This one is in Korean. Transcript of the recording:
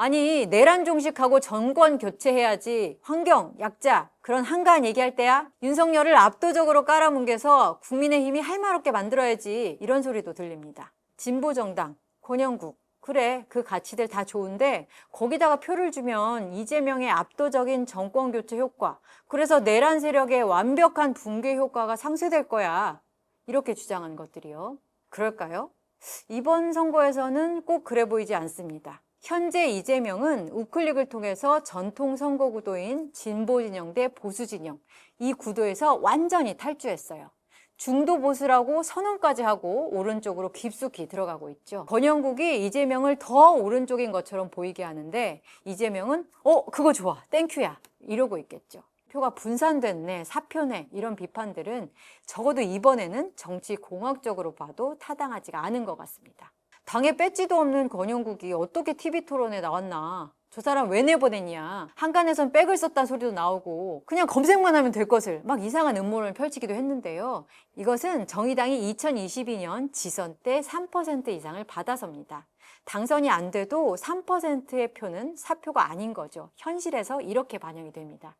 아니 내란 종식하고 정권 교체해야지 환경, 약자 그런 한가한 얘기할 때야 윤석열을 압도적으로 깔아뭉개서 국민의힘이 할 말 없게 만들어야지 이런 소리도 들립니다. 진보정당, 권영국 그래 그 가치들 다 좋은데 거기다가 표를 주면 이재명의 압도적인 정권 교체 효과 그래서 내란 세력의 완벽한 붕괴 효과가 상쇄될 거야 이렇게 주장한 것들이요. 그럴까요? 이번 선거에서는 꼭 그래 보이지 않습니다. 현재 이재명은 우클릭을 통해서 전통 선거 구도인 진보 진영 대 보수 진영 이 구도에서 완전히 탈주했어요. 중도 보수라고 선언까지 하고 오른쪽으로 깊숙이 들어가고 있죠. 권영국이 이재명을 더 오른쪽인 것처럼 보이게 하는데 이재명은 어 그거 좋아 땡큐야 이러고 있겠죠. 표가 분산됐네 사표네 이런 비판들은 적어도 이번에는 정치 공학적으로 봐도 타당하지가 않은 것 같습니다. 당에 배지도 없는 권영국이 어떻게 TV 토론에 나왔나? 저 사람 왜 내보냈냐? 한간에선 백을 썼다는 소리도 나오고 그냥 검색만 하면 될 것을 막 이상한 음모론을 펼치기도 했는데요. 이것은 정의당이 2022년 지선 때 3% 이상을 받아서입니다. 당선이 안 돼도 3%의 표는 사표가 아닌 거죠. 현실에서 이렇게 반영이 됩니다